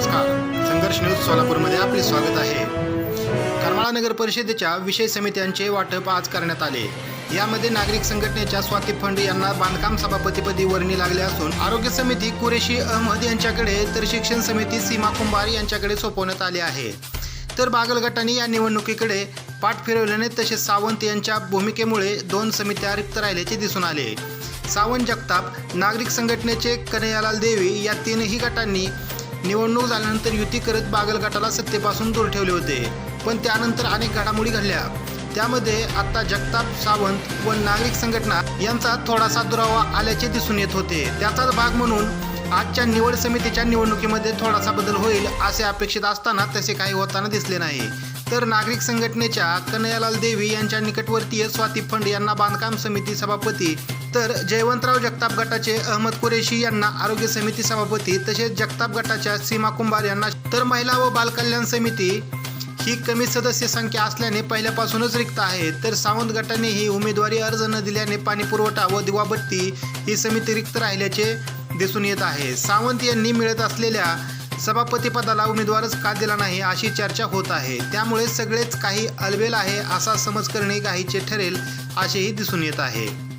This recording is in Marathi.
नमस्कार. संघर्ष न्यूज सोलापूरमध्ये आपले स्वागत आहे. करमाळा नगर परिषदेच्या विषय समित्यांचे वाटप आज करण्यात आले. यामध्ये नागरिक संघटनेच्या स्वाती फंड यांना बांधकाम सभापतीपदी वर्णी लागले असून आरोग्य समिती कुरेशी अहमद यांच्याकडे तर शिक्षण समिती सीमा कुंभार यांच्याकडे सोपवण्यात आले आहे. तर बागल गटाने या निवडणुकीकडे पाठ फिरवल्याने तसेच सावंत यांच्या भूमिकेमुळे दोन समित्या रिक्त राहिल्याचे दिसून आले. सावंत जगताप नागरिक संघटनेचे कन्हैयालाल देवी या तीनही गटांनी निवडणूक झाल्यानंतर युती करत बागल गटाला सत्तेपासून दूर ठेवले होते. पण त्यानंतर अनेक घडामोडी घडल्या. त्यामध्ये आता जगताप सावंत व नागरिक संघटना यांचा थोडासा दुरावा आल्याचे दिसून येत होते. त्याचाच भाग म्हणून आजच्या निवड समितीच्या निवडणुकीमध्ये थोडासा बदल होईल असे अपेक्षित असताना तसे काही होताना दिसले नाही. तर नागरिक संघटनेच्या कन्हैयालाल देवी यांच्या निकटवर्तीय स्वाती फंड यांना बांधकाम समिती सभापती तर जयवंतराव जगताप गटाचे अहमद कुरेशी यांना आरोग्य समिती सभापती तसेच जगताप गटाच्या सीमा कुंभार यांना तर महिला व बालकल्याण समिती ही कमी सदस्य संख्या असल्याने पहिल्यापासूनच रिक्त आहे. तर सावंत गटाने ही उमेदवारी अर्ज न दिल्याने पाणी पुरवठा व दिवाबत्ती ही समिती रिक्त राहिल्याचे दिसून येत आहे. सावंत यांनी मिळत असलेल्या सभापती पदाला उमेदवारच का दिला नाही अशी चर्चा होत आहे. त्यामुळे सगळेच काही अलबेल आहे असा समज करणे काहीचे ठरेल असेही दिसून येत आहे.